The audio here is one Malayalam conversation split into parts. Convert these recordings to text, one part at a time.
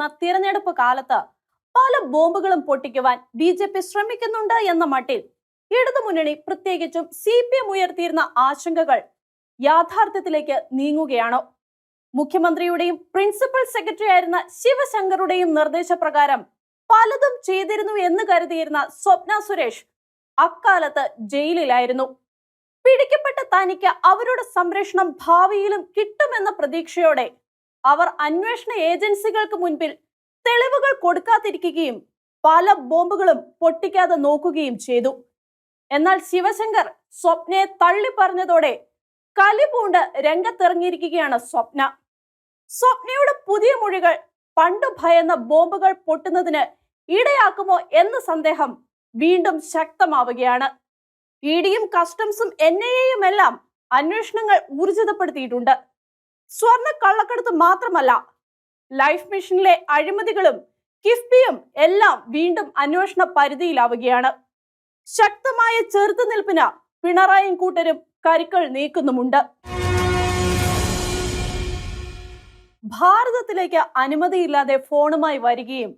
നടന്ന തിരഞ്ഞെടുപ്പ് കാലത്ത് പല ബോംബുകളും പൊട്ടിക്കുവാൻ ബി ജെ പി ശ്രമിക്കുന്നുണ്ട് എന്ന മട്ടിൽ ഇടതുമുന്നണി പ്രത്യേകിച്ചും സി പി എം ഉയർത്തിയിരുന്ന ആശങ്കകൾ യാഥാർത്ഥ്യത്തിലേക്ക് നീങ്ങുകയാണോ. മുഖ്യമന്ത്രിയുടെയും പ്രിൻസിപ്പൽ സെക്രട്ടറി ആയിരുന്ന ശിവശങ്കറുടെയും നിർദ്ദേശപ്രകാരം പലതും ചെയ്തിരുന്നു എന്ന് കരുതിയിരുന്ന സ്വപ്ന സുരേഷ് അക്കാലത്ത് ജയിലിലായിരുന്നു. പിടിക്കപ്പെട്ട തനിക്ക് അവരുടെ സംരക്ഷണം ഭാവിയിലും കിട്ടുമെന്ന പ്രതീക്ഷയോടെ അവർ അന്വേഷണ ഏജൻസികൾക്ക് മുൻപിൽ തെളിവുകൾ കൊടുക്കാതിരിക്കുകയും പല ബോംബുകളും പൊട്ടിക്കാതെ നോക്കുകയും ചെയ്തു. എന്നാൽ ശിവശങ്കർ സ്വപ്നയെ തള്ളി പറഞ്ഞതോടെ കലിപൂണ്ട് രംഗത്തിറങ്ങിയിരിക്കുകയാണ് സ്വപ്ന. സ്വപ്നയുടെ പുതിയ മൊഴികൾ പണ്ട് ഭയന്ന ബോംബുകൾ പൊട്ടുന്നതിന് ഇടയാക്കുമോ എന്ന സന്ദേഹം വീണ്ടും ശക്തമാവുകയാണ്. ഇ ഡിയും കസ്റ്റംസും എൻ ഐ എയും എല്ലാം അന്വേഷണങ്ങൾ ഊർജിതപ്പെടുത്തിയിട്ടുണ്ട്. സ്വർണ കള്ളക്കടത്ത് മാത്രമല്ല ലൈഫ് മിഷനിലെ അഴിമതികളും കിഫ്ബിയും എല്ലാം വീണ്ടും അന്വേഷണ പരിധിയിലാവുകയാണ്. ശക്തമായ ചെറുത്തുനിൽപ്പിന് പിണറായും കൂട്ടരും കരുക്കൾ നീക്കുന്നുമുണ്ട്. ഭാരതത്തിലേക്ക് അനുമതിയില്ലാതെ ഫോണുമായി വരികയും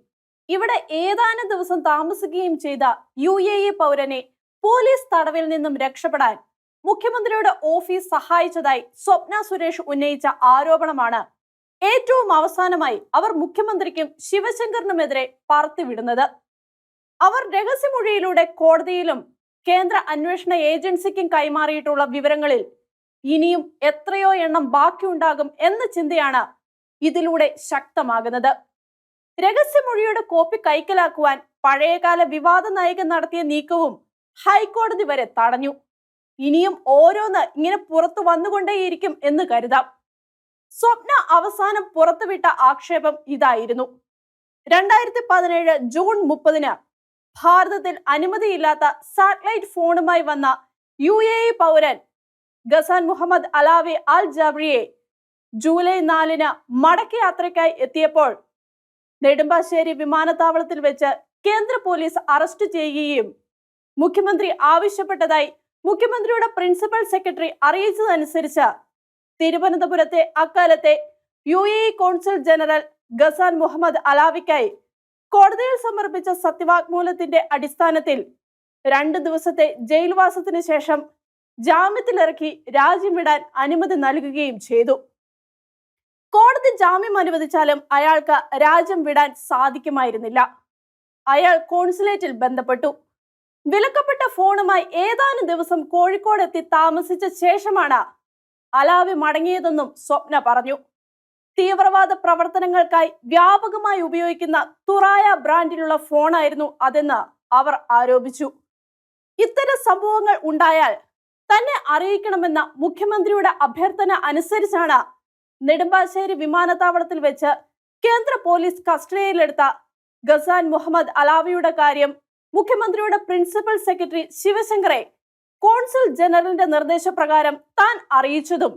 ഇവിടെ ഏതാനും ദിവസം താമസിക്കുകയും ചെയ്ത യു എ പൗരനെ പോലീസ് തടവിൽ നിന്നും രക്ഷപ്പെടാൻ മുഖ്യമന്ത്രിയുടെ ഓഫീസ് സഹായിച്ചതായി സ്വപ്ന സുരേഷ് ഉന്നയിച്ച ആരോപണമാണ് ഏറ്റവും അവസാനമായി അവർ മുഖ്യമന്ത്രിക്കും ശിവശങ്കറിനുമെതിരെ പറത്തിവിടുന്നത്. അവർ രഹസ്യമൊഴിയിലൂടെ കോടതിയിലും കേന്ദ്ര അന്വേഷണ ഏജൻസിക്കും കൈമാറിയിട്ടുള്ള വിവരങ്ങളിൽ ഇനിയും എത്രയോ എണ്ണം ബാക്കിയുണ്ടാകും എന്ന ചിന്തയാണ് ഇതിലൂടെ ശക്തമാകുന്നത്. രഹസ്യമൊഴിയുടെ കോപ്പി കൈക്കലാക്കുവാൻ പഴയകാല വിവാദ നായകൻ നടത്തിയ നീക്കവും ഹൈക്കോടതി വരെ തടഞ്ഞു. ഇനിയും ഓരോന്ന് ഇങ്ങനെ പുറത്തു വന്നുകൊണ്ടേയിരിക്കും എന്ന് കരുതാം. സ്വപ്ന അവസാനം പുറത്തുവിട്ട ആക്ഷേപം ഇതായിരുന്നു. രണ്ടായിരത്തി പതിനേഴ് ജൂൺ മുപ്പതിന് ഭാരതത്തിൽ അനുമതിയില്ലാത്ത സാറ്റലൈറ്റ് ഫോണുമായി വന്ന യു എ പൗരൻ ഗസാൻ മുഹമ്മദ് അലാവി അൽ ജാബ്രിയെ ജൂലൈ നാലിന് മടക്ക യാത്രയ്ക്കായി എത്തിയപ്പോൾ നെടുമ്പാശ്ശേരി വിമാനത്താവളത്തിൽ വെച്ച് കേന്ദ്ര പോലീസ് അറസ്റ്റ് ചെയ്യുകയും മുഖ്യമന്ത്രി ആവശ്യപ്പെട്ടതായി മുഖ്യമന്ത്രിയുടെ പ്രിൻസിപ്പൽ സെക്രട്ടറി അറിയിച്ചതനുസരിച്ച് തിരുവനന്തപുരത്തെ അക്കാലത്തെ U A consul general Ghassan Mohammed അലാവിക്കായി കോടതിയിൽ സമർപ്പിച്ച സത്യവാഗ്മൂലത്തിന്റെ അടിസ്ഥാനത്തിൽ രണ്ട് ദിവസത്തെ ജയിൽവാസത്തിന് ശേഷം ജാമ്യത്തിലിറക്കി രാജ്യം വിടാൻ അനുമതി നൽകുകയും ചെയ്തു. കോടതി ജാമ്യം അനുവദിച്ചാലും അയാൾക്ക് രാജ്യം വിടാൻ സാധിക്കുമായിരുന്നില്ല. അയാൾ കോൺസുലേറ്റിൽ ബന്ധപ്പെട്ടു. വിലക്കപ്പെട്ട ഫോണുമായി ഏതാനും ദിവസം കോഴിക്കോട് എത്തി താമസിച്ച ശേഷമാണ് അലാവി മടങ്ങിയതെന്നും സ്വപ്ന പറഞ്ഞു. തീവ്രവാദ പ്രവർത്തനങ്ങൾക്കായി വ്യാപകമായി ഉപയോഗിക്കുന്ന തുറായ ബ്രാൻഡിലുള്ള ഫോണായിരുന്നു അതെന്ന് അവർ ആരോപിച്ചു. ഇത്തരം സംഭവങ്ങൾ ഉണ്ടായാൽ തന്നെ അറിയിക്കണമെന്ന മുഖ്യമന്ത്രിയുടെ അഭ്യർത്ഥന അനുസരിച്ചാണ് നെടുമ്പാശ്ശേരി വിമാനത്താവളത്തിൽ വെച്ച് കേന്ദ്ര പോലീസ് കസ്റ്റഡിയിലെടുത്ത ഗസാൻ മുഹമ്മദ് അലാവിയുടെ കാര്യം മുഖ്യമന്ത്രിയുടെ പ്രിൻസിപ്പൽ സെക്രട്ടറി ശിവശങ്കറെ കോൺസൽ ജനറലിന്റെ നിർദ്ദേശപ്രകാരം താൻ അറിയിച്ചതും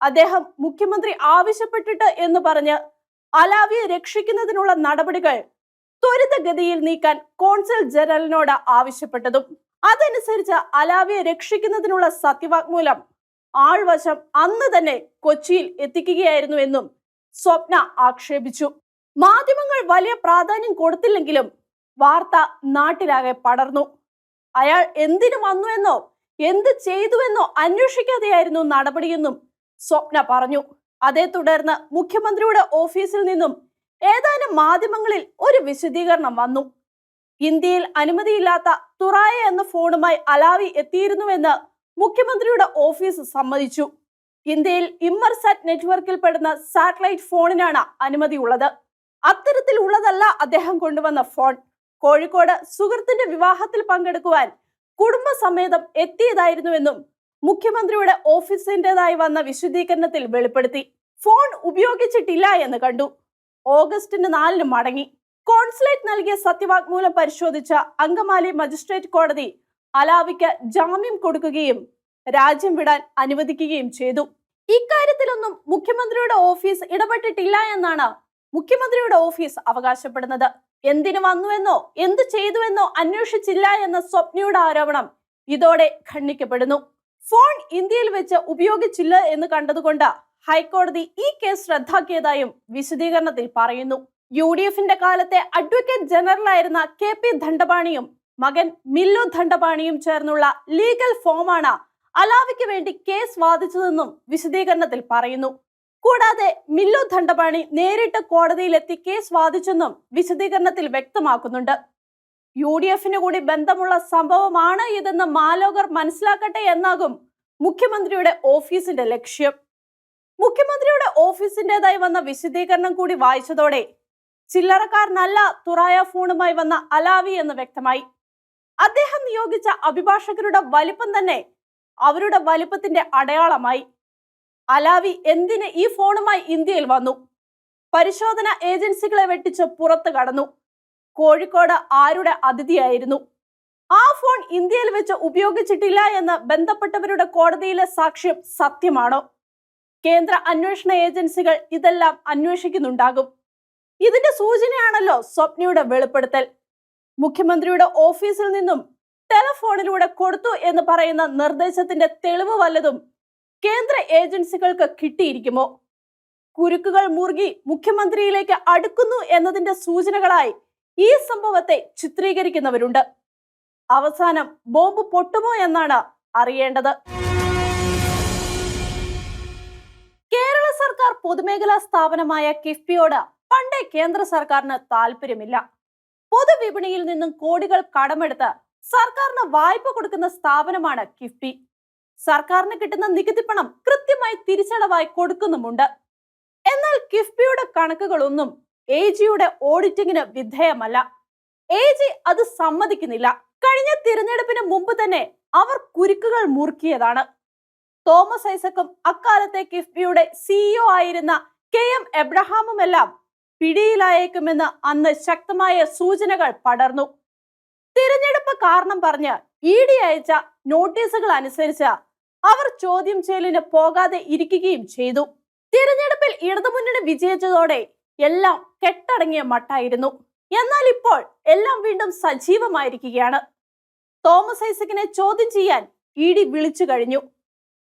അദ്ദേഹം മുഖ്യമന്ത്രി ആവശ്യപ്പെട്ടിട്ട് എന്ന് പറഞ്ഞ് അലാവിയെ രക്ഷിക്കുന്നതിനുള്ള നടപടികൾ ത്വരിതഗതിയിൽ നീക്കാൻ കോൺസൽ ജനറലിനോട് ആവശ്യപ്പെട്ടതും അതനുസരിച്ച് അലാവിയെ രക്ഷിക്കുന്നതിനുള്ള സത്യവാങ്മൂലം ആൾവശം അന്ന് തന്നെ കൊച്ചിയിൽ എത്തിക്കുകയായിരുന്നു എന്നും സ്വപ്ന ആക്ഷേപിച്ചു. മാധ്യമങ്ങൾ വലിയ പ്രാധാന്യം കൊടുത്തില്ലെങ്കിലും വാർത്ത നാട്ടിലാകെ പടർന്നു. അയാൾ എന്തിനു വന്നുവെന്നോ എന്ത് ചെയ്തുവെന്നോ അന്വേഷിക്കാതെയായിരുന്നു നടപടിയെന്നും സ്വപ്ന പറഞ്ഞു. അതേ തുടർന്ന് മുഖ്യമന്ത്രിയുടെ ഓഫീസിൽ നിന്നും ഏതാനും മാധ്യമങ്ങളിൽ ഒരു വിശദീകരണം വന്നു. ഇന്ത്യയിൽ അനുമതിയില്ലാത്ത തുറായ എന്ന ഫോണുമായി അലാവി എത്തിയിരുന്നുവെന്ന് മുഖ്യമന്ത്രിയുടെ ഓഫീസ് സമ്മതിച്ചു. ഇന്ത്യയിൽ ഇമ്മർസാറ്റ് നെറ്റ്വർക്കിൽ പെടുന്ന സാറ്റലൈറ്റ് ഫോണിനാണ് അനുമതിയുള്ളത് അത്തരത്തിലുള്ളതല്ല അദ്ദേഹം കൊണ്ടുവന്ന ഫോൺ. കോഴിക്കോട് സുഹൃത്തിന്റെ വിവാഹത്തിൽ പങ്കെടുക്കുവാൻ കുടുംബസമേതം എത്തിയതായിരുന്നുവെന്നും മുഖ്യമന്ത്രിയുടെ ഓഫീസിന്റേതായി വന്ന വിശദീകരണത്തിൽ വെളിപ്പെടുത്തി. ഫോൺ ഉപയോഗിച്ചിട്ടില്ല എന്ന് കണ്ടു. ഓഗസ്റ്റിന് നാലിന് മടങ്ങി. കോൺസുലേറ്റ് നൽകിയ സത്യവാങ്മൂലം പരിശോധിച്ച അങ്കമാലി മജിസ്ട്രേറ്റ് കോടതി അലാവിക്ക് ജാമ്യം കൊടുക്കുകയും രാജ്യം വിടാൻ അനുവദിക്കുകയും ചെയ്തു. ഇക്കാര്യത്തിലൊന്നും മുഖ്യമന്ത്രിയുടെ ഓഫീസ് ഇടപെട്ടിട്ടില്ല എന്നാണ് മുഖ്യമന്ത്രിയുടെ ഓഫീസ് അവകാശപ്പെടുന്നത്. എന്തിനു വന്നുവെന്നോ എന്ത് ചെയ്തുവെന്നോ അന്വേഷിച്ചില്ല എന്ന സ്വപ്നയുടെ ആരോപണം ഇതോടെ ഖണ്ഡിക്കപ്പെടുന്നു. ഫോൺ ഇന്ത്യയിൽ വെച്ച് ഉപയോഗിച്ചില്ല എന്ന് കണ്ടതുകൊണ്ട് ഹൈക്കോടതി ഈ കേസ് റദ്ദാക്കിയതായും വിശദീകരണത്തിൽ പറയുന്നു. യു ഡി എഫിന്റെ കാലത്തെ അഡ്വക്കേറ്റ് ജനറലായിരുന്ന കെ പി ധണ്ടപാണിയും മകൻ മില്ലു ധണ്ടപാണിയും ചേർന്നുള്ള ലീഗൽ ഫോമാണ് അലാവിക്ക് വേണ്ടി കേസ് വാദിച്ചതെന്നും വിശദീകരണത്തിൽ പറയുന്നു. കൂടാതെ മില്ലു ദണ്ഡപാണി നേരിട്ട് കോടതിയിലെത്തി കേസ് വാദിച്ചെന്നും വിശദീകരണത്തിൽ വ്യക്തമാക്കുന്നുണ്ട്. യു ഡി എഫിന് കൂടി ബന്ധമുള്ള സംഭവമാണ് ഇതെന്ന് മാലോകർ മനസ്സിലാക്കട്ടെ എന്നാകും മുഖ്യമന്ത്രിയുടെ ഓഫീസിന്റെ ലക്ഷ്യം. മുഖ്യമന്ത്രിയുടെ ഓഫീസിന്റേതായി വന്ന വിശദീകരണം കൂടി വായിച്ചതോടെ ചില്ലറക്കാരനല്ല തുറായ ഫോണുമായി വന്ന അലാവി എന്ന് വ്യക്തമായി. അദ്ദേഹം നിയോഗിച്ച അഭിഭാഷകരുടെ വലിപ്പം തന്നെ അവരുടെ വലിപ്പത്തിന്റെ അടയാളമായി. അലാവി എന്തിന് ഈ ഫോണുമായി ഇന്ത്യയിൽ വന്നു? പരിശോധന ഏജൻസികളെ വെട്ടിച്ച് പുറത്തു കടന്നു. കോഴിക്കോട് ആരുടെ അതിഥിയായിരുന്നു? ആ ഫോൺ ഇന്ത്യയിൽ വെച്ച് ഉപയോഗിച്ചിട്ടില്ല എന്ന് ബന്ധപ്പെട്ടവരുടെ കോടതിയിലെ സാക്ഷ്യം സത്യമാണോ? കേന്ദ്ര അന്വേഷണ ഏജൻസികൾ ഇതെല്ലാം അന്വേഷിക്കുന്നുണ്ടാകും. ഇതിന്റെ സൂചനയാണല്ലോ സ്വപ്നയുടെ വെളിപ്പെടുത്തൽ. മുഖ്യമന്ത്രിയുടെ ഓഫീസിൽ നിന്നും ടെലഫോണിലൂടെ കൊടുത്തു എന്ന് പറയുന്ന നിർദ്ദേശത്തിന്റെ തെളിവ് വല്ലതും കേന്ദ്ര ഏജൻസികൾക്ക് കിട്ടിയിരിക്കുമോ? കുരുക്കുകൾ മുറുകി മുഖ്യമന്ത്രിയിലേക്ക് അടുക്കുന്നു എന്നതിന്റെ സൂചനകളായി ഈ സംഭവത്തെ ചിത്രീകരിക്കുന്നവരുണ്ട്. അവസാനം ബോംബ് പൊട്ടുമോ എന്നാണ് അറിയേണ്ടത്. കേരള സർക്കാർ പൊതുമേഖലാ സ്ഥാപനമായ കിഫ്ബിയോട് പണ്ടേ കേന്ദ്ര സർക്കാരിന് താല്പര്യമില്ല. പൊതുവിപണിയിൽ നിന്നും കോടികൾ കടമെടുത്ത് സർക്കാരിന് വായ്പ കൊടുക്കുന്ന സ്ഥാപനമാണ് കിഫ്ബി. സർക്കാരിന് കിട്ടുന്ന നികുതി പണം കൃത്യമായി തിരിച്ചടവായി കൊടുക്കുന്നുമുണ്ട്. എന്നാൽ കിഫ്ബിയുടെ കണക്കുകളൊന്നും എ ജിയുടെ ഓഡിറ്റിംഗിന് വിധേയമല്ല. എ ജി അത് സമ്മതിക്കുന്നില്ല. കഴിഞ്ഞ തിരഞ്ഞെടുപ്പിന് മുമ്പ് തന്നെ അവർ കുരുക്കുകൾ മുറുക്കിയതാണ്. തോമസ് ഐസക്കും അക്കാലത്തെ കിഫ്ബിയുടെ സിഇഒ ആയിരുന്ന കെ എം എബ്രഹാമുമെല്ലാം പിടിയിലായേക്കുമെന്ന് അന്ന് ശക്തമായ സൂചനകൾ പടർന്നു. തിരഞ്ഞെടുപ്പ് കാരണം പറഞ്ഞ് ഇ ഡി അയച്ച നോട്ടീസുകൾ അനുസരിച്ച് അവർ ചോദ്യം ചെയ്യലിന് പോകാതെ ഇരിക്കുകയും ചെയ്തു. തിരഞ്ഞെടുപ്പിൽ ഇടതുമുന്നണി വിജയിച്ചതോടെ എല്ലാം കെട്ടടങ്ങിയ മട്ടായിരുന്നു. എന്നാൽ ഇപ്പോൾ എല്ലാം വീണ്ടും സജീവമായിരിക്കുകയാണ്. തോമസ് ഐസക്കിനെ ചോദ്യം ചെയ്യാൻ ഇ ഡി വിളിച്ചു കഴിഞ്ഞു.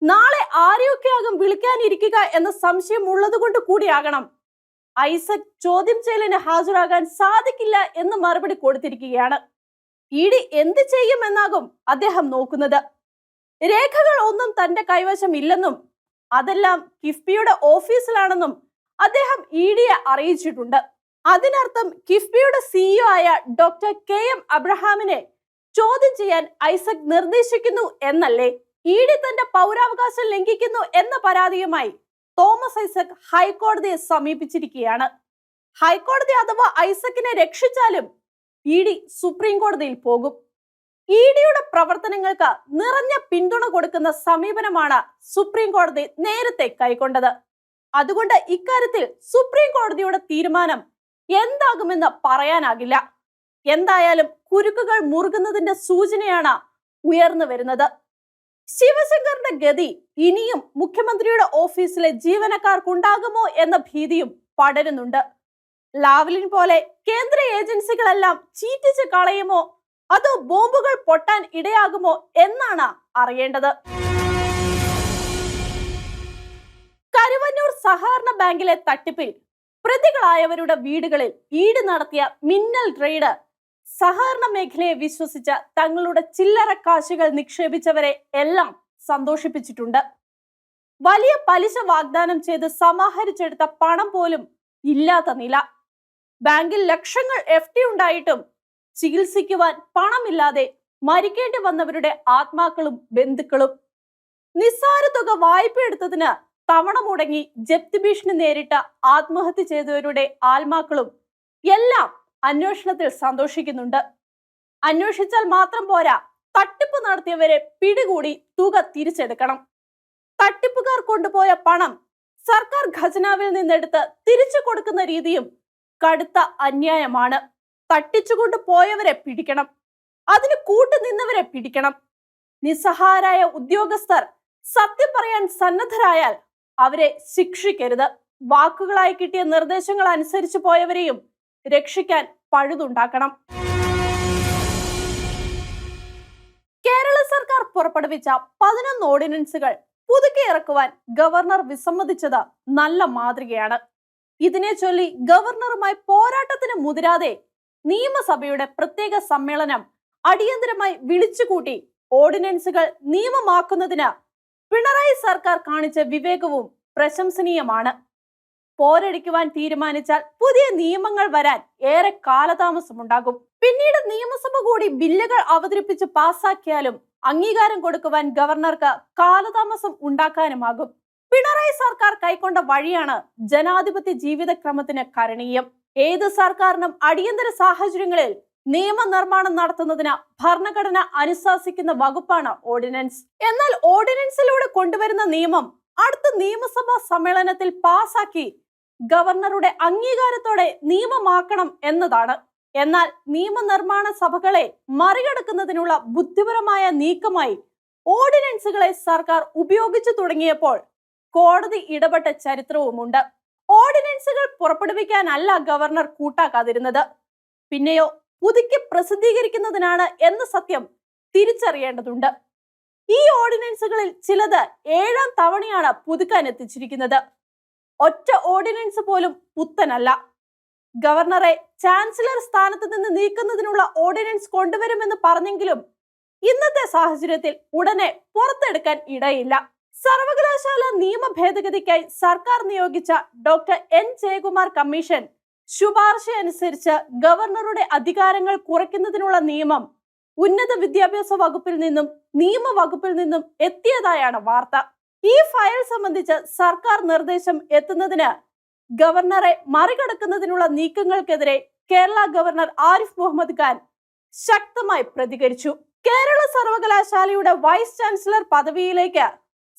നാളെ ആരെയൊക്കെയാകും വിളിക്കാനിരിക്കുക എന്ന സംശയം ഉള്ളതുകൊണ്ട് കൂടിയാകണം. ഐസക് ചോദ്യം ചെയ്യലിന് ഹാജരാകാൻ സാധിക്കില്ല എന്ന് മറുപടി കൊടുത്തിരിക്കുകയാണ്. ഇ ഡി എന്ത് ചെയ്യുമെന്നാകും അദ്ദേഹം നോക്കുന്നത്. രേഖകൾ ഒന്നും തന്റെ കൈവശം ഇല്ലെന്നും അതെല്ലാം കിഫ്ബിയുടെ ഓഫീസിലാണെന്നും അദ്ദേഹം ഇ ഡിയെ അറിയിച്ചിട്ടുണ്ട്. അതിനർത്ഥം കിഫ്ബിയുടെ സിഇഒ ആയ ഡോക്ടർ കെ എം അബ്രഹാമിനെ ചോദ്യം ചെയ്യാൻ ഐസക് നിർദ്ദേശിക്കുന്നു എന്നല്ലേ? ഇ ഡി തന്റെ പൗരാവകാശം ലംഘിക്കുന്നു എന്ന പരാതിയുമായി തോമസ് ഐസക് ഹൈക്കോടതിയെ സമീപിച്ചിരിക്കുകയാണ്. ഹൈക്കോടതി അഥവാ ഐസക്കിനെ രക്ഷിച്ചാലും ഇ ഡി സുപ്രീം കോടതിയിൽ പോകും. ഇ ഡിയുടെ പ്രവർത്തനങ്ങൾക്ക് നിറഞ്ഞ പിന്തുണ കൊടുക്കുന്ന സമീപനമാണ് സുപ്രീം കോടതി നേരത്തെ കൈക്കൊണ്ടത്. അതുകൊണ്ട് ഇക്കാര്യത്തിൽ സുപ്രീം കോടതിയുടെ തീരുമാനം എന്താകുമെന്ന് പറയാനാകില്ല. എന്തായാലും കുരുക്കുകൾ മുറുകുന്നതിന്റെ സൂചനയാണ് ഉയർന്നു വരുന്നത്. ശിവശങ്കറിന്റെ ഗതി ഇനിയും മുഖ്യമന്ത്രിയുടെ ഓഫീസിലെ ജീവനക്കാർക്കുണ്ടാകുമോ എന്ന ഭീതിയും പടരുന്നുണ്ട്. ലാവ്ലിൻ പോലെ കേന്ദ്ര ഏജൻസികളെല്ലാം ചീറ്റിച്ച് കളയുമോ അതോ ബോംബുകൾ പൊട്ടാൻ ഇടയാകുമോ എന്നാണ് അറിയേണ്ടത്. കരുവന്നൂർ സഹകരണ ബാങ്കിലെ തട്ടിപ്പിൽ പ്രതികളായവരുടെ വീടുകളിൽ ഈട് നടത്തിയ മിന്നൽ റെയ്ഡ്. സഹകരണ മേഖലയെ വിശ്വസിച്ച തങ്ങളുടെ ചില്ലറ കാശുകൾ നിക്ഷേപിച്ചവരെ എല്ലാം സന്തോഷിപ്പിച്ചിട്ടുണ്ട്. വലിയ പലിശ വാഗ്ദാനം ചെയ്ത് സമാഹരിച്ചെടുത്ത പണം പോലും ഇല്ലാത്ത നില. ബാങ്കിൽ ലക്ഷങ്ങൾ എഫ് ടി ഉണ്ടായിട്ടും ചികിത്സിക്കുവാൻ പണമില്ലാതെ മരിക്കേണ്ടി വന്നവരുടെ ആത്മാക്കളും ബന്ധുക്കളും നിസ്സാര തുക വായ്പ എടുത്തതിന് തവണ മുടങ്ങി ജപ്തി ഭീഷണി നേരിട്ട ആത്മഹത്യ ചെയ്തവരുടെ ആത്മാക്കളും എല്ലാം അന്വേഷണത്തിൽ സന്തോഷിക്കുന്നുണ്ട്. അന്വേഷിച്ചാൽ മാത്രം പോരാ തട്ടിപ്പ് നടത്തിയവരെ പിടികൂടി തുക തിരിച്ചെടുക്കണം. തട്ടിപ്പുകാർ കൊണ്ടുപോയ പണം സർക്കാർ ഖജനാവിൽ നിന്നെടുത്ത് തിരിച്ചു കൊടുക്കുന്ന രീതിയും കടുത്ത അന്യായമാണ്. തട്ടിച്ചുകൊണ്ട് പോയവരെ പിടിക്കണം. അതിന് കൂട്ടുനിന്നവരെ പിടിക്കണം. നിസ്സഹാരായ ഉദ്യോഗസ്ഥർ സത്യം പറയാൻ സന്നദ്ധരായാൽ അവരെ ശിക്ഷിക്കരുത്. വാക്കുകളായി കിട്ടിയ നിർദ്ദേശങ്ങൾ അനുസരിച്ച് പോയവരെയും രക്ഷിക്കാൻ പഴുതുണ്ടാക്കണം. കേരള സർക്കാർ പുറപ്പെടുവിച്ച പതിനൊന്ന് ഓർഡിനൻസുകൾ പുതുക്കി ഇറക്കുവാൻ ഗവർണർ വിസമ്മതിച്ചത് നല്ല മാതൃകയാണ്. ഇതിനെ ചൊല്ലി ഗവർണറുമായി പോരാട്ടത്തിന് മുതിരാതെ നിയമസഭയുടെ പ്രത്യേക സമ്മേളനം അടിയന്തരമായി വിളിച്ചുകൂട്ടി. ഓർഡിനൻസുകൾ നിയമമാക്കുന്നതിന് പിണറായി സർക്കാർ കാണിച്ച വിവേകവും പ്രശംസനീയമാണ്. പോരടിക്കുവാൻ തീരുമാനിച്ചാൽ പുതിയ നിയമങ്ങൾ വരാൻ ഏറെ കാലതാമസമുണ്ടാകും. പിന്നീട് നിയമസഭ കൂടി ബില്ലുകൾ അവതരിപ്പിച്ച് പാസാക്കിയാലും അംഗീകാരം കൊടുക്കുവാൻ ഗവർണർക്ക് കാലതാമസം ഉണ്ടാക്കാനുമാകും. പിണറായി സർക്കാർ കൈക്കൊണ്ട വഴിയാണ് ജനാധിപത്യ ജീവിതക്രമത്തിന് കരണീയം. ഏത് സർക്കാരിനും അടിയന്തര സാഹചര്യങ്ങളിൽ നിയമനിർമ്മാണം നടത്തുന്നതിന് ഭരണഘടന അനുശാസിക്കുന്ന വകുപ്പാണ് ഓർഡിനൻസ്. എന്നാൽ ഓർഡിനൻസിലൂടെ കൊണ്ടുവരുന്ന നിയമം അടുത്ത നിയമസഭാ സമ്മേളനത്തിൽ പാസാക്കി ഗവർണറുടെ അംഗീകാരത്തോടെ നിയമമാക്കണം എന്നതാണ്. എന്നാൽ നിയമനിർമ്മാണ സഭകളെ മറികടക്കുന്നതിനുള്ള ബുദ്ധിപരമായ നീക്കമായി ഓർഡിനൻസുകളെ സർക്കാർ ഉപയോഗിച്ചു തുടങ്ങിയപ്പോൾ കോടതി ഇടപെട്ട ചരിത്രവുമുണ്ട്. ഓർഡിനൻസുകൾ പുറപ്പെടുവിക്കാനല്ല ഗവർണർ കൂട്ടാക്കാതിരുന്നത്. പിന്നെയോ പുതുക്കി പ്രസിദ്ധീകരിക്കുന്നതിനാണ് എന്ന സത്യം തിരിച്ചറിയേണ്ടതുണ്ട്. ഈ ഓർഡിനൻസുകളിൽ ചിലത് ഏഴാം തവണയാണ് പുതുക്കാൻ എത്തിച്ചിരിക്കുന്നത്. ഒറ്റ ഓർഡിനൻസ് പോലും പുത്തനല്ല. ഗവർണറെ ചാൻസലർ സ്ഥാനത്ത് നിന്ന് നീക്കുന്നതിനുള്ള ഓർഡിനൻസ് കൊണ്ടുവരുമെന്ന് പറഞ്ഞെങ്കിലും ഇന്നത്തെ സാഹചര്യത്തിൽ ഉടനെ പുറത്തെടുക്കാൻ ഇടയില്ല. സർവകലാശാല നിയമ ഭേദഗതിക്കായി സർക്കാർ നിയോഗിച്ച ഡോക്ടർ എൻ ജയകുമാർ കമ്മീഷൻ ശുപാർശ അനുസരിച്ച് ഗവർണറുടെ അധികാരങ്ങൾ കുറയ്ക്കുന്നതിനുള്ള നിയമം ഉന്നത വിദ്യാഭ്യാസ വകുപ്പിൽ നിന്നും നിയമ വകുപ്പിൽ നിന്നും എത്തിയതായാണ് വാർത്ത. ഈ ഫയൽ സംബന്ധിച്ച് സർക്കാർ നിർദ്ദേശം എത്തുന്നതിന് ഗവർണറെ മറികടക്കുന്നതിനുള്ള നീക്കങ്ങൾക്കെതിരെ കേരള ഗവർണർ ആരിഫ് മുഹമ്മദ് ഖാൻ ശക്തമായി പ്രതികരിച്ചു. കേരള സർവകലാശാലയുടെ വൈസ് ചാൻസലർ പദവിയിലേക്ക്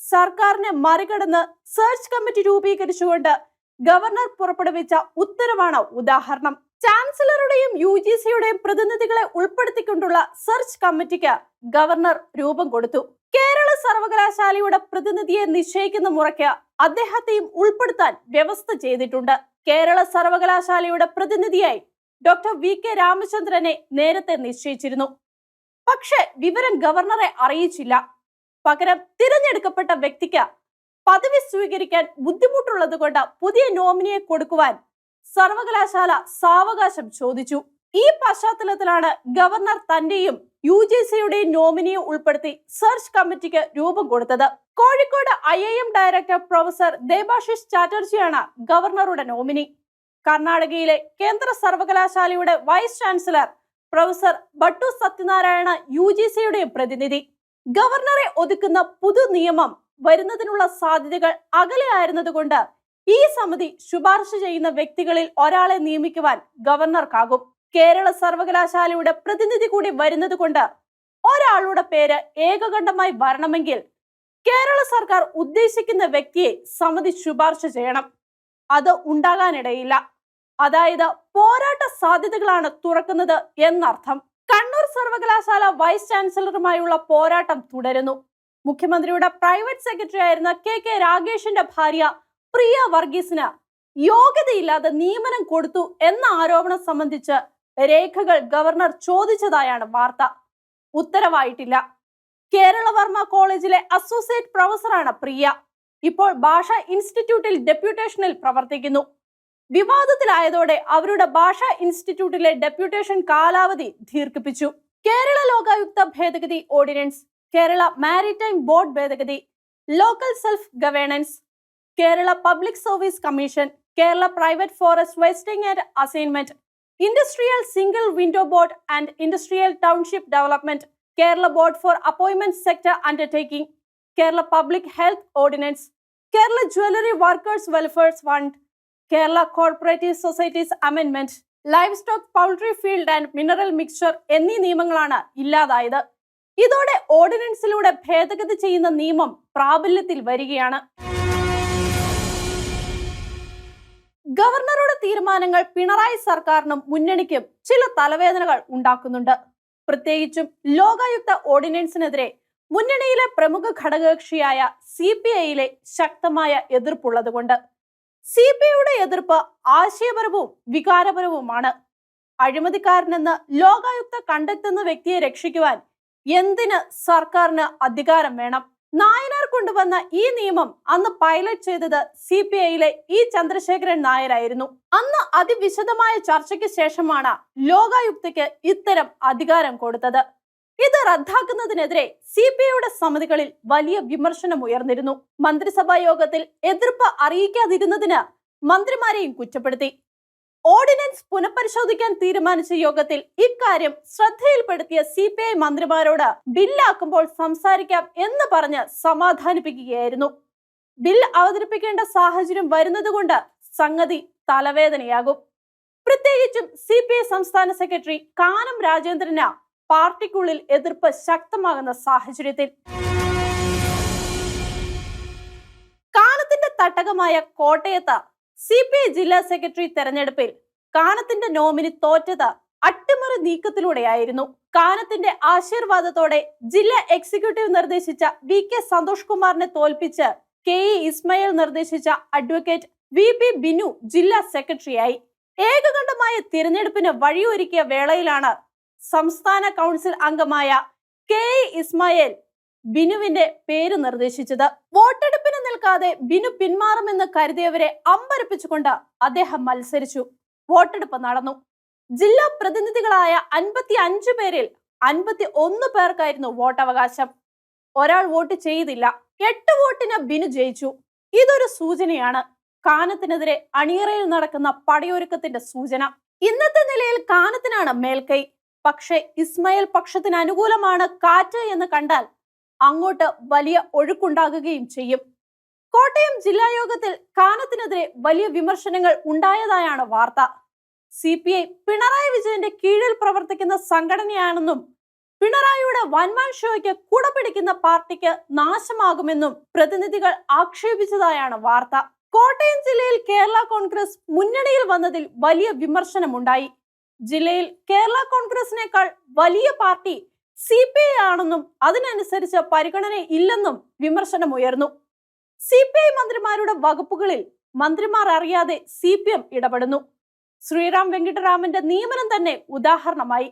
സർക്കാരിനെ മറികടന്ന് സെർച്ച് കമ്മിറ്റി രൂപീകരിച്ചുകൊണ്ട് ഗവർണർ പുറപ്പെടുവിച്ച ഉത്തരവാണ് ഉദാഹരണം. ചാൻസലറുടെയും യു ജി സിയുടെയും പ്രതിനിധികളെ ഉൾപ്പെടുത്തിക്കൊണ്ടുള്ള സെർച്ച് കമ്മിറ്റിക്ക് ഗവർണർ രൂപം കൊടുത്തു. കേരള സർവകലാശാലയുടെ പ്രതിനിധിയെ നിശ്ചയിക്കുന്ന മുറയ്ക്ക് അദ്ദേഹത്തെയും ഉൾപ്പെടുത്താൻ വ്യവസ്ഥ ചെയ്തിട്ടുണ്ട്. കേരള സർവകലാശാലയുടെ പ്രതിനിധിയായി ഡോക്ടർ വി കെ രാമചന്ദ്രനെ നേരത്തെ നിശ്ചയിച്ചിരുന്നു. പക്ഷെ വിവരം ഗവർണറെ അറിയിച്ചില്ല. പകരം തിരഞ്ഞെടുക്കപ്പെട്ട വ്യക്തിക്ക് പദവി സ്വീകരിക്കാൻ ബുദ്ധിമുട്ടുള്ളത് കൊണ്ട് പുതിയ നോമിനിയെ കൊടുക്കുവാൻ സർവകലാശാല സാവകാശം ചോദിച്ചു. ഈ പശ്ചാത്തലത്തിലാണ് ഗവർണർ തന്റെയും യു ജി സിയുടെയും നോമിനിയെ ഉൾപ്പെടുത്തി സെർച്ച് കമ്മിറ്റിക്ക് രൂപം കൊടുത്തത്. Kozhikode I I M director professor Debashish ചാറ്റർജിയാണ് ഗവർണറുടെ നോമിനി കർണാടകയിലെ കേന്ദ്ര സർവകലാശാലയുടെ vice chancellor professor Battu Satyanarayana U G സിയുടെയും പ്രതിനിധി. ഗവർണറെ ഒതുക്കുന്ന പുതു നിയമം വരുന്നതിനുള്ള സാധ്യതകൾ അകലെയായിരുന്നതുകൊണ്ട് ഈ സമിതി ശുപാർശ ചെയ്യുന്ന വ്യക്തികളിൽ ഒരാളെ നിയമിക്കുവാൻ ഗവർണർക്കാകും. കേരള സർവകലാശാലയുടെ പ്രതിനിധി കൂടി വരുന്നതുകൊണ്ട് ഒരാളുടെ പേര് ഏകകണ്ഠമായി വരണമെങ്കിൽ കേരള സർക്കാർ ഉദ്ദേശിക്കുന്ന വ്യക്തിയെ സമിതി ശുപാർശ ചെയ്യണം. അത് ഉണ്ടാകാനിടയില്ല. അതായത് പോരാട്ട സാധ്യതകളാണ് തുറക്കുന്നത് എന്നർത്ഥം. കണ്ണൂർ സർവകലാശാല വൈസ് ചാൻസലറുമായുള്ള പോരാട്ടം തുടരുന്നു. മുഖ്യമന്ത്രിയുടെ പ്രൈവറ്റ് സെക്രട്ടറി ആയിരുന്ന കെ കെ രാഗേഷിന്റെ ഭാര്യ പ്രിയ വർഗീസിന് യോഗ്യതയില്ലാതെ നിയമനം കൊടുത്തു എന്ന ആരോപണം സംബന്ധിച്ച് രേഖകൾ ഗവർണർ ചോദിച്ചതായാണ് വാർത്ത. ഉത്തരവായിട്ടില്ല. കേരളവർമ്മ കോളേജിലെ അസോസിയേറ്റ് പ്രൊഫസറാണ് പ്രിയ. ഇപ്പോൾ ഭാഷ ഇൻസ്റ്റിറ്റ്യൂട്ടിൽ ഡെപ്യൂട്ടേഷനിൽ പ്രവർത്തിക്കുന്നു. വിവാദത്തിലായതോടെ അവരുടെ ഭാഷാ ഇൻസ്റ്റിറ്റ്യൂട്ടിലെ ഡെപ്യൂട്ടേഷൻ കാലാവധി ദീർഘിപ്പിച്ചു. കേരള ലോകായുക്ത ഭേദഗതി ഓർഡിനൻസ് കേരള മാരിടൈം ബോർഡ് ഭേദഗതി local self governance Kerala public service commission Kerala private forest vesting and assignment industrial single window board and industrial township development Kerala board for appointment sector undertaking Kerala public health ordinance Kerala jewellery workers welfare fund Kerala cooperative societies അമെൻമെന്റ് livestock poultry feed and mineral mixture എന്നീ നിയമങ്ങളാണ് ഇല്ലാതായത്. ഇതോടെ ഓർഡിനൻസിലൂടെ ഭേദഗതി ചെയ്യുന്ന നിയമം പ്രാബല്യത്തിൽ വരികയാണ്. ഗവർണറുടെ തീരുമാനങ്ങൾ പിണറായി സർക്കാരിനും മുന്നണിക്കും ചില തലവേദനകൾ ഉണ്ടാക്കുന്നുണ്ട്. പ്രത്യേകിച്ചും ലോകായുക്ത ഓർഡിനൻസിനെതിരെ മുന്നണിയിലെ പ്രമുഖ ഘടകകക്ഷിയായ സി പി ഐയിലെ ശക്തമായ എതിർപ്പുള്ളതുകൊണ്ട്. സി പി ഐയുടെ എതിർപ്പ് ആശയപരവും വികാരപരവുമാണ്. അഴിമതിക്കാരനെന്ന് ലോകായുക്ത കണ്ടെത്തുന്ന വ്യക്തിയെ രക്ഷിക്കുവാൻ എന്തിന് സർക്കാരിന് അധികാരം വേണം? നായനാർ കൊണ്ടുവന്ന ഈ നിയമം അന്ന് പൈലറ്റ് ചെയ്തത് സി പി ഐയിലെ ഇ ചന്ദ്രശേഖരൻ നായരായിരുന്നു. അന്ന് അതിവിശദമായ ചർച്ചയ്ക്ക് ശേഷമാണ് ലോകായുക്തയ്ക്ക് ഇത്തരം അധികാരം കൊടുത്തത്. ഇത് റദ്ദാക്കുന്നതിനെതിരെ സി പി ഐയുടെ സമിതികളിൽ വലിയ വിമർശനം ഉയർന്നിരുന്നു. മന്ത്രിസഭാ യോഗത്തിൽ എതിർപ്പ് അറിയിക്കാതിരുന്നതിന് മന്ത്രിമാരെയും കുറ്റപ്പെടുത്തി. ഓർഡിനൻസ് പുനഃപരിശോധിക്കാൻ തീരുമാനിച്ച യോഗത്തിൽ ഇക്കാര്യം ശ്രദ്ധയിൽപ്പെടുത്തിയ സി പി ഐ മന്ത്രിമാരോട് ബില്ലാക്കുമ്പോൾ സംസാരിക്കാം എന്ന് പറഞ്ഞ് സമാധാനിപ്പിക്കുകയായിരുന്നു. ബിൽ അവതരിപ്പിക്കേണ്ട സാഹചര്യം വരുന്നതുകൊണ്ട് സംഗതി തലവേദനയാകും. പ്രത്യേകിച്ചും സി പി ഐ സംസ്ഥാന സെക്രട്ടറി കാനം രാജേന്ദ്രന് പാർട്ടിക്കുള്ളിൽ എതിർപ്പ് ശക്തമാകുന്ന സാഹചര്യത്തിൽ. കാനത്തിന്റെ തട്ടകമായ കോട്ടയത്ത് സി പി ഐ ജില്ലാ സെക്രട്ടറി തെരഞ്ഞെടുപ്പിൽ കാനത്തിന്റെ നോമിനി തോറ്റത് അട്ടിമറി നീക്കത്തിലൂടെയായിരുന്നു. കാനത്തിന്റെ ആശീർവാദത്തോടെ ജില്ലാ എക്സിക്യൂട്ടീവ് നിർദ്ദേശിച്ച വി കെ സന്തോഷ് കുമാറിനെ തോൽപ്പിച്ച് കെ ഇ ഇസ്മയിൽ നിർദ്ദേശിച്ച അഡ്വക്കേറ്റ് വി പി ബിനു ജില്ലാ സെക്രട്ടറിയായി. ഏകകണ്ഠമായ തിരഞ്ഞെടുപ്പിന് വഴിയൊരുക്കിയ വേളയിലാണ് സംസ്ഥാന കൗൺസിൽ അംഗമായ കെ ഇസ്മായേൽ ബിനുവിന്റെ പേര് നിർദ്ദേശിച്ചത്. വോട്ടെടുപ്പിന് നിൽക്കാതെ ബിനു പിന്മാറുമെന്ന് കരുതിയവരെ അമ്പരപ്പിച്ചുകൊണ്ട് അദ്ദേഹം മത്സരിച്ചു. വോട്ടെടുപ്പ് നടന്നു. ജില്ലാ പ്രതിനിധികളായ അൻപത്തി അഞ്ചു പേരിൽ അൻപത്തി ഒന്ന് പേർക്കായിരുന്നു വോട്ടവകാശം. ഒരാൾ വോട്ട് ചെയ്തില്ല. എട്ട് വോട്ടിന് ബിനു ജയിച്ചു. ഇതൊരു സൂചനയാണ്. കാനത്തിനെതിരെ അണിയറയിൽ നടക്കുന്ന പടയൊരുക്കത്തിന്റെ സൂചന. ഇന്നത്തെ നിലയിൽ കാനത്തിനാണ് മേൽക്കൈ. പക്ഷേ ഇസ്മയിൽ പക്ഷത്തിന് അനുകൂലമാണ് കാറ്റ് എന്ന് കണ്ടാൽ അങ്ങോട്ട് വലിയ ഒഴുക്കുണ്ടാകുകയും ചെയ്യും. കോട്ടയം ജില്ലാ യോഗത്തിൽ കാനത്തിനെതിരെ വലിയ വിമർശനങ്ങൾ ഉണ്ടായതായാണ് വാർത്ത. സി പി ഐ പിണറായി വിജയന്റെ കീഴിൽ പ്രവർത്തിക്കുന്ന സംഘടനയാണെന്നും പിണറായിയുടെ വൻമാൻ ഷോയ്ക്ക് കുട പിടിക്കുന്ന പാർട്ടിക്ക് നാശമാകുമെന്നും പ്രതിനിധികൾ ആക്ഷേപിച്ചതായാണ് വാർത്ത. കോട്ടയം ജില്ലയിൽ കേരള കോൺഗ്രസ് മുന്നണിയിൽ വന്നതിൽ വലിയ വിമർശനമുണ്ടായി. ജില്ലയിൽ കേരള കോൺഗ്രസിനേക്കാൾ വലിയ പാർട്ടി സി പി ഐ ആണെന്നും അതിനനുസരിച്ച് പരിഗണന ഇല്ലെന്നും വിമർശനമുയർന്നു സി പി ഐ മന്ത്രിമാരുടെ വകുപ്പുകളിൽ മന്ത്രിമാർ അറിയാതെ സി പി എം ഇടപെടുന്നു. ശ്രീറാം വെങ്കിട്ടരാമന്റെ നിയമനം തന്നെ ഉദാഹരണമായി.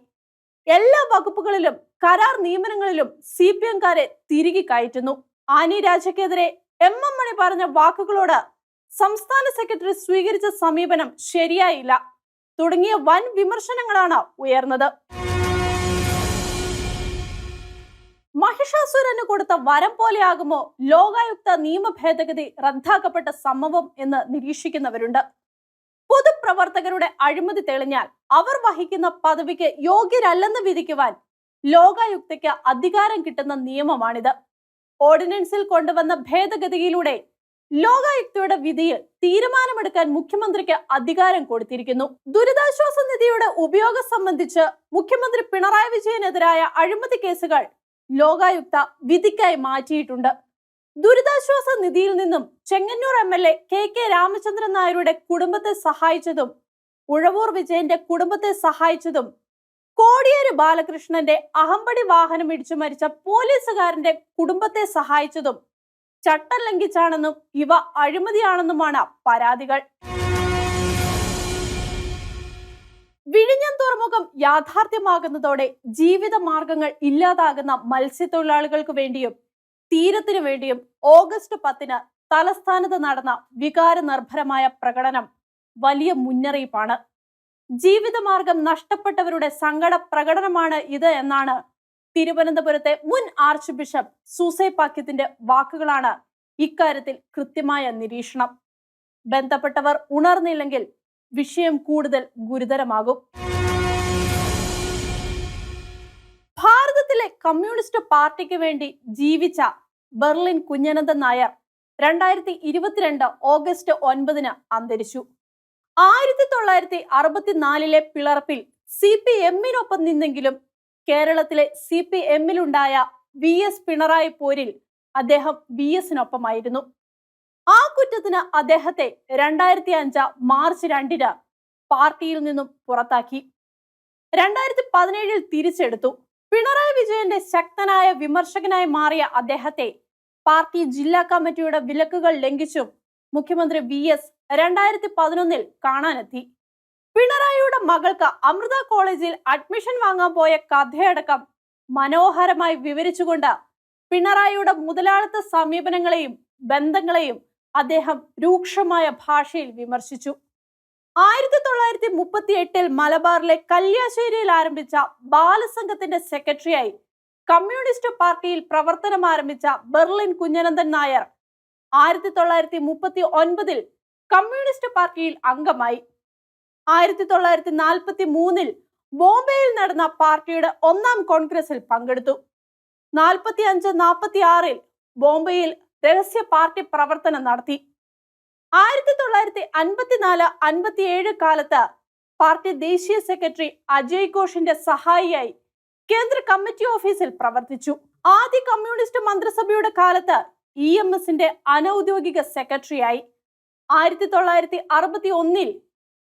എല്ലാ വകുപ്പുകളിലും കരാർ നിയമനങ്ങളിലും സി പി എംകാരെ തിരികെ കയറ്റുന്നു. ആനി രാജയ്ക്കെതിരെ എം എം മണി പറഞ്ഞ വാക്കുകളോട് സംസ്ഥാന സെക്രട്ടറി സ്വീകരിച്ച സമീപനം ശരിയായില്ല. തുടങ്ങിയ വൻ വിമർശനങ്ങളാണ് ഉയർന്നത്. മഹിഷാസുരന് കൊടുത്ത വരം പോലെയാകുമോ ലോകായുക്ത നിയമ ഭേദഗതി റദ്ദാക്കപ്പെട്ട സംഭവം എന്ന് നിരീക്ഷിക്കുന്നവരുണ്ട്. പൊതുപ്രവർത്തകരുടെ അഴിമതി തെളിഞ്ഞാൽ അവർ വഹിക്കുന്ന പദവിക്ക് യോഗ്യരല്ലെന്ന് വിധിക്കുവാൻ ലോകായുക്തയ്ക്ക് അധികാരം കിട്ടുന്ന നിയമമാണിത്. ഓർഡിനൻസിൽ കൊണ്ടുവന്ന ഭേദഗതിയിലൂടെ ലോകായുക്തയുടെ വിധിയിൽ തീരുമാനമെടുക്കാൻ മുഖ്യമന്ത്രിക്ക് അധികാരം കൊടുത്തിരിക്കുന്നു. ദുരിതാശ്വാസ നിധിയുടെ ഉപയോഗം സംബന്ധിച്ച് മുഖ്യമന്ത്രി പിണറായി വിജയനെതിരായ അഴിമതി കേസുകൾ ലോകായുക്ത വിധിക്കായി മാറ്റിയിട്ടുണ്ട്. ദുരിതാശ്വാസ നിധിയിൽ നിന്നും Chengannur M L A K K Ramachandran നായരുടെ കുടുംബത്തെ സഹായിച്ചതും ഉഴവൂർ വിജയന്റെ കുടുംബത്തെ സഹായിച്ചതും കോടിയേരി ബാലകൃഷ്ണന്റെ അഹമ്പടി വാഹനം ഇടിച്ചു മരിച്ച പോലീസുകാരന്റെ കുടുംബത്തെ സഹായിച്ചതും ചട്ടം ലംഘിച്ചാണെന്നും ഇവ അഴിമതിയാണെന്നുമാണ് പരാതികൾ. വിഴിഞ്ഞം തുറമുഖം യാഥാർത്ഥ്യമാകുന്നതോടെ ജീവിത മാർഗങ്ങൾ ഇല്ലാതാകുന്ന മത്സ്യത്തൊഴിലാളികൾക്ക് വേണ്ടിയും തീരത്തിനു വേണ്ടിയും ഓഗസ്റ്റ് പത്തിന് തലസ്ഥാനത്ത് നടന്ന വികാര നിർഭരമായ പ്രകടനം വലിയ മുന്നറിയിപ്പാണ്. ജീവിതമാർഗം നഷ്ടപ്പെട്ടവരുടെ സങ്കട പ്രകടനമാണ് ഇത് എന്നാണ് തിരുവനന്തപുരത്തെ മുൻ ആർച്ച് ബിഷപ്പ് സൂസൈ പാക്യത്തിന്റെ വാക്കുകളാണ് ഇക്കാര്യത്തിൽ കൃത്യമായ നിരീക്ഷണം. ബന്ധപ്പെട്ടവർ ഉണർന്നില്ലെങ്കിൽ വിഷയം കൂടുതൽ ഗുരുതരമാകും. ഭാരതത്തിലെ കമ്മ്യൂണിസ്റ്റ് പാർട്ടിക്ക് വേണ്ടി ജീവിച്ച ബെർലിൻ കുഞ്ഞനന്ദൻ നായർ രണ്ടായിരത്തി ഇരുപത്തിരണ്ട് ഓഗസ്റ്റ് ഒൻപതിന് അന്തരിച്ചു. ആയിരത്തി തൊള്ളായിരത്തി അറുപത്തിനാലിലെ പിളർപ്പിൽ സി പി എമ്മിനൊപ്പം നിന്നെങ്കിലും കേരളത്തിലെ സി പി എമ്മിലുണ്ടായ വി എസ് പിണറായി പോരിൽ അദ്ദേഹം വി എസിനൊപ്പമായിരുന്നു. ആ കുറ്റത്തിന് അദ്ദേഹത്തെ രണ്ടായിരത്തി അഞ്ച് മാർച്ച് രണ്ടിന് പാർട്ടിയിൽ നിന്നും പുറത്താക്കി. രണ്ടായിരത്തി പതിനേഴിൽ തിരിച്ചെടുത്തു. പിണറായി വിജയന്റെ ശക്തനായ വിമർശകനായി മാറിയ അദ്ദേഹത്തെ പാർട്ടി ജില്ലാ കമ്മിറ്റിയുടെ വിലക്കുകൾ ലംഘിച്ചും മുഖ്യമന്ത്രി വി എസ് രണ്ടായിരത്തി പതിനൊന്നിൽ കാണാനെത്തി. പിണറായിയുടെ മകൾക്ക് അമൃത കോളേജിൽ അഡ്മിഷൻ വാങ്ങാൻ പോയ കഥയടക്കം മനോഹരമായി വിവരിച്ചുകൊണ്ട് പിണറായിയുടെ മുതലാളിത്ത സമീപനങ്ങളെയും ബന്ധങ്ങളെയും അദ്ദേഹം രൂക്ഷമായ ഭാഷയിൽ വിമർശിച്ചു. ആയിരത്തി തൊള്ളായിരത്തി മുപ്പത്തി എട്ടിൽ മലബാറിലെ കല്യാശ്ശേരിയിൽ ആരംഭിച്ച ബാലസംഘത്തിന്റെ സെക്രട്ടറിയായി കമ്മ്യൂണിസ്റ്റ് പാർട്ടിയിൽ പ്രവർത്തനം ആരംഭിച്ച ബെർലിൻ കുഞ്ഞനന്ദൻ നായർ ആയിരത്തി തൊള്ളായിരത്തി മുപ്പത്തി ഒൻപതിൽ കമ്മ്യൂണിസ്റ്റ് പാർട്ടിയിൽ അംഗമായി. ആയിരത്തി തൊള്ളായിരത്തി നാൽപ്പത്തി മൂന്നിൽ ബോംബെയിൽ നടന്ന പാർട്ടിയുടെ ഒന്നാം കോൺഗ്രസിൽ പങ്കെടുത്തു. നാൽപ്പത്തി അഞ്ച് നാൽപ്പത്തി ആറിൽ ബോംബെയിൽ രഹസ്യ പാർട്ടി പ്രവർത്തനം നടത്തി. ആയിരത്തി തൊള്ളായിരത്തി അൻപത്തിനാല് അൻപത്തിയേഴ് കാലത്ത് പാർട്ടി ദേശീയ സെക്രട്ടറി അജയ് ഘോഷിന്റെ സഹായിയായി കേന്ദ്ര കമ്മിറ്റി ഓഫീസിൽ പ്രവർത്തിച്ചു. ആദ്യ കമ്മ്യൂണിസ്റ്റ് മന്ത്രിസഭയുടെ കാലത്ത് ഇ എം എസിന്റെ അനൌദ്യോഗിക സെക്രട്ടറിയായി. ആയിരത്തി തൊള്ളായിരത്തി അറുപത്തി ഒന്നിൽ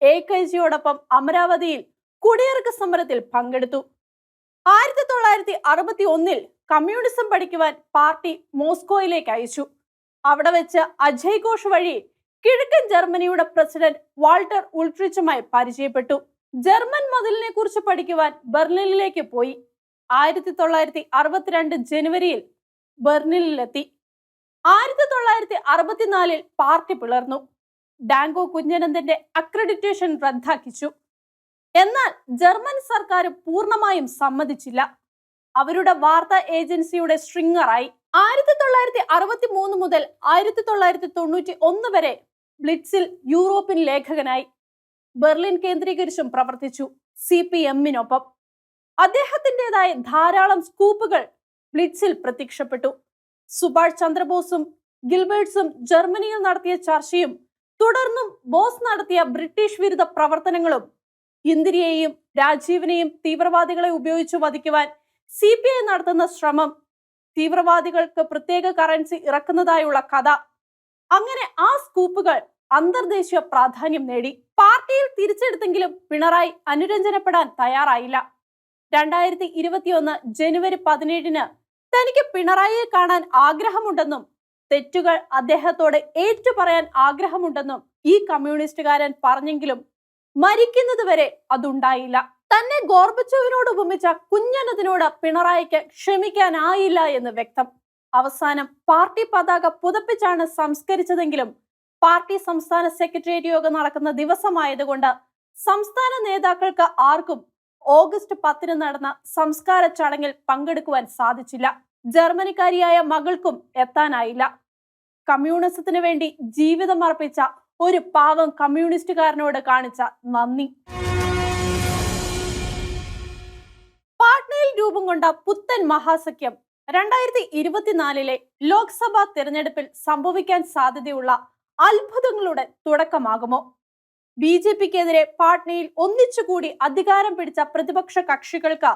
എ കെ ജിയോടൊപ്പം അമരാവതിയിൽ കുടിയിറക്ക സമരത്തിൽ പങ്കെടുത്തു. ആയിരത്തി തൊള്ളായിരത്തി അറുപത്തി ഒന്നിൽ കമ്മ്യൂണിസം പഠിക്കുവാൻ പാർട്ടി മോസ്കോയിലേക്ക് അയച്ചു. അവിടെ വെച്ച് അജയ് ഘോഷ് വഴി കിഴക്കൻ ജർമ്മനിയുടെ പ്രസിഡന്റ് വാൾട്ടർ ഉൾട്രിച്ചുമായി പരിചയപ്പെട്ടു. ജർമ്മൻ മതിലിനെ കുറിച്ച് പഠിക്കുവാൻ ബെർലിനിലേക്ക് പോയി. ആയിരത്തി തൊള്ളായിരത്തി അറുപത്തിരണ്ട് ജനുവരിയിൽ ബെർലിനിലെത്തി. ആയിരത്തി തൊള്ളായിരത്തി അറുപത്തിനാലിൽ പാർട്ടി പിളർന്നു. ഡാങ്കോ കുഞ്ഞനന്ദന്റെ അക്രഡിറ്റേഷൻ റദ്ദാക്കിച്ചു. എന്നാൽ ജർമ്മൻ സർക്കാർ പൂർണമായും സമ്മതിച്ചില്ല. അവരുടെ വാർത്താ ഏജൻസിയുടെ സ്ട്രിങ്ങറായി ആയിരത്തി തൊള്ളായിരത്തി അറുപത്തി മൂന്ന് മുതൽ ആയിരത്തി തൊള്ളായിരത്തി തൊണ്ണൂറ്റി ഒന്ന് വരെ ബ്ലിറ്റ്സിൽ യൂറോപ്യൻ ലേഖകനായി ബെർലിൻ കേന്ദ്രീകരിച്ചും പ്രവർത്തിച്ചു സി പി എമ്മിനൊപ്പം. അദ്ദേഹത്തിന്റെതായ ധാരാളം സ്കൂപ്പുകൾ ബ്ലിറ്റ്സിൽ പ്രത്യക്ഷപ്പെട്ടു. സുഭാഷ് ചന്ദ്രബോസും ഗിൽബേർട്സും ജർമ്മനിയിൽ നടത്തിയ ചർച്ചയും തുടർന്നും ബോസ് നടത്തിയ ബ്രിട്ടീഷ് വിരുദ്ധ പ്രവർത്തനങ്ങളും ഇന്ദിരയെയും രാജീവിനെയും തീവ്രവാദികളെ ഉപയോഗിച്ച് വധിക്കുവാൻ സി പി ഐ നടത്തുന്ന ശ്രമം തീവ്രവാദികൾക്ക് പ്രത്യേക കറൻസി ഇറക്കുന്നതായുള്ള കഥ. അങ്ങനെ ആ സ്കൂപ്പുകൾ അന്തർദേശീയ പ്രാധാന്യം നേടി. പാർട്ടിയിൽ തിരിച്ചെടുത്തെങ്കിലും പിണറായി അനുരഞ്ജനപ്പെടാൻ തയ്യാറായില്ല. രണ്ടായിരത്തി ഇരുപത്തിയൊന്ന് ജനുവരി പതിനേഴിന് തനിക്ക് പിണറായിയെ കാണാൻ ആഗ്രഹമുണ്ടെന്നും തെറ്റുകൾ അദ്ദേഹത്തോട് ഏറ്റുപറയാൻ ആഗ്രഹമുണ്ടെന്നും ഈ കമ്മ്യൂണിസ്റ്റുകാരൻ പറഞ്ഞെങ്കിലും മരിക്കുന്നത് വരെ അതുണ്ടായില്ല. തന്നെ ഗോർബച്ചോവിനോട് ഉപമിച്ച കുഞ്ഞനത്തിനോട് പിണറായിക്ക് ക്ഷമിക്കാനായില്ല എന്ന് വ്യക്തം. അവസാനം പാർട്ടി പതാക പുതപ്പിച്ചാണ് സംസ്കരിച്ചതെങ്കിലും പാർട്ടി സംസ്ഥാന സെക്രട്ടേറിയറ്റ് യോഗം നടക്കുന്ന ദിവസമായതുകൊണ്ട് സംസ്ഥാന നേതാക്കൾക്ക് ആർക്കും ഓഗസ്റ്റ് പത്തിന് നടന്ന സംസ്കാര ചടങ്ങിൽ പങ്കെടുക്കുവാൻ സാധിച്ചില്ല. ജർമ്മനിക്കാരിയായ മകൾക്കും എത്താനായില്ല. കമ്മ്യൂണിസത്തിന് വേണ്ടി ജീവിതം അർപ്പിച്ച ഒരു പാവം കമ്മ്യൂണിസ്റ്റുകാരനോട് കാണിച്ച നന്ദി. പാട്നയിൽ രൂപം കൊണ്ട പുത്തൻ മഹാസഖ്യം രണ്ടായിരത്തി ഇരുപത്തിനാലിലെ ലോക്സഭാ തിരഞ്ഞെടുപ്പിൽ സംഭവിക്കാൻ സാധ്യതയുള്ള അത്ഭുതങ്ങളുടെ തുടക്കമാകുമോ? ബി ജെ പിക്കെതിരെ പാട്നയിൽ ഒന്നിച്ചുകൂടി അധികാരം പിടിച്ച പ്രതിപക്ഷ കക്ഷികൾക്ക്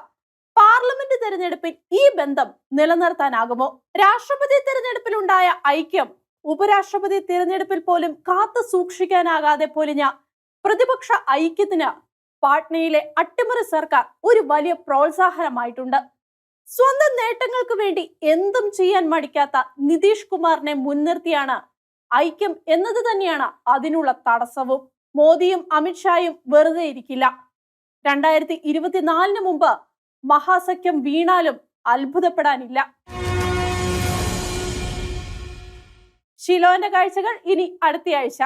പാർലമെന്റ് തെരഞ്ഞെടുപ്പിൽ ഈ ബന്ധം നിലനിർത്താനാകുമോ? രാഷ്ട്രപതി തെരഞ്ഞെടുപ്പിലുണ്ടായ ഐക്യം ഉപരാഷ്ട്രപതി തിരഞ്ഞെടുപ്പിൽ പോലും കാത്തു സൂക്ഷിക്കാനാകാതെ പൊലിഞ്ഞ പ്രതിപക്ഷ ഐക്യത്തിന് പാട്നയിലെ അട്ടിമറി സർക്കാർ ഒരു വലിയ പ്രോത്സാഹനമായിട്ടുണ്ട്. സ്വന്തം നേട്ടങ്ങൾക്ക് വേണ്ടി എന്തും ചെയ്യാൻ മടിക്കാത്ത നിതീഷ് കുമാറിനെ മുൻനിർത്തിയാണ് ഐക്യം എന്നത് തന്നെയാണ് അതിനുള്ള തടസ്സവും. മോദിയും അമിത്ഷായും വെറുതെ ഇരിക്കില്ല. രണ്ടായിരത്തി ഇരുപത്തിനാലിന് മുമ്പ് മഹാസഖ്യം വീണാലും അത്ഭുതപ്പെടാനില്ല. ഷിലോന്റെ കാഴ്ചകൾ ഇനി അടുത്തയാഴ്ച.